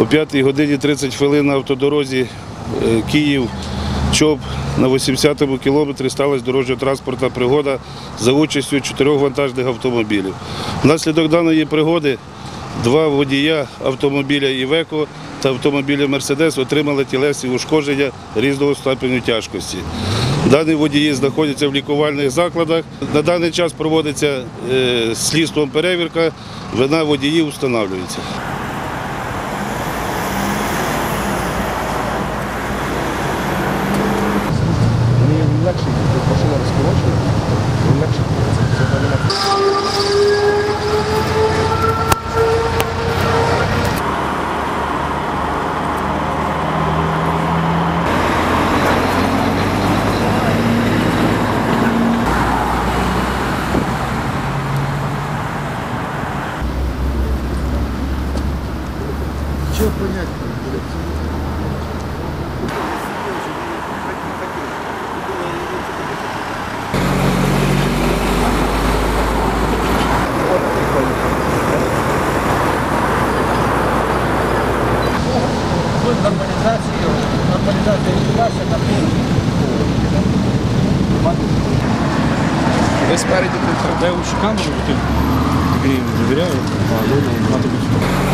О 5 годині 30 хвилин на автодорозі е, Київ ЧОП на 80-му кілометрі сталася дорожньо-транспортна пригода за участю чотирьох вантажних автомобілів. Внаслідок даної пригоди два водія автомобіля Івеко та автомобіля Мерседес отримали тілесні ушкодження різного ступеню тяжкості. Дані водії знаходяться в лікувальних закладах. На даний час проводиться е, слідством перевірка, вина водіїв встановлюється. Чего понять? нормалізацію, нормалізацію відбулася на Ви спереді тут Я лучше камеру, ти тобі довіряю, а ну, на тобі.